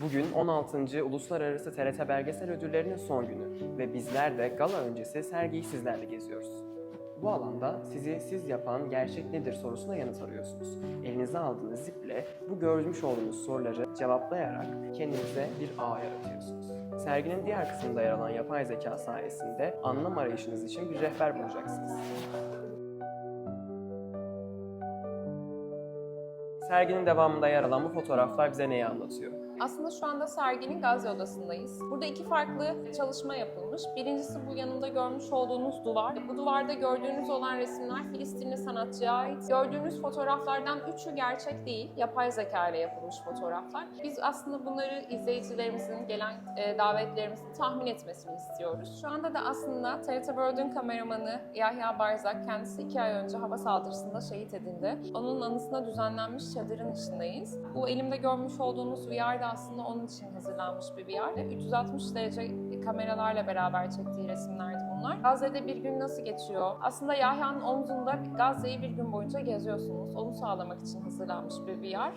Bugün 16. Uluslararası TRT Belgesel Ödülleri'nin son günü ve bizler de gala öncesi sergiyi sizlerle geziyoruz. Bu alanda sizi siz yapan gerçek nedir sorusuna yanıt arıyorsunuz. Elinize aldığınız ziple bu görmüş olduğunuz soruları cevaplayarak kendinize bir ağ yaratıyorsunuz. Serginin diğer kısmında yer alan yapay zeka sayesinde anlam arayışınız için bir rehber bulacaksınız. Serginin devamında yer alan bu fotoğraflar bize neyi anlatıyor? Aslında şu anda serginin Gazze Odası'ndayız. Burada iki farklı çalışma yapılmış. Birincisi bu yanımda görmüş olduğunuz duvar. Bu duvarda gördüğünüz olan resimler Filistinli sanatçıya ait. Gördüğünüz fotoğraflardan üçü gerçek değil, yapay zeka ile yapılmış fotoğraflar. Biz aslında bunları izleyicilerimizin, gelen e, davetlerimizin tahmin etmesini istiyoruz. Şu anda da aslında TRT World'ün kameramanı Yahya Barzak kendisi iki ay önce hava saldırısında şehit edildi. Onun anısına düzenlenmiş çadırın içindeyiz. Bu elimde görmüş olduğunuz VR aslında onun için hazırlanmış bir VR. 360 derece kameralarla beraber çektiği resimlerdi bunlar. Gazze'de bir gün nasıl geçiyor? Aslında Yahya'nın omzunda Gazze'yi bir gün boyunca geziyorsunuz. Onu sağlamak için hazırlanmış bir VR.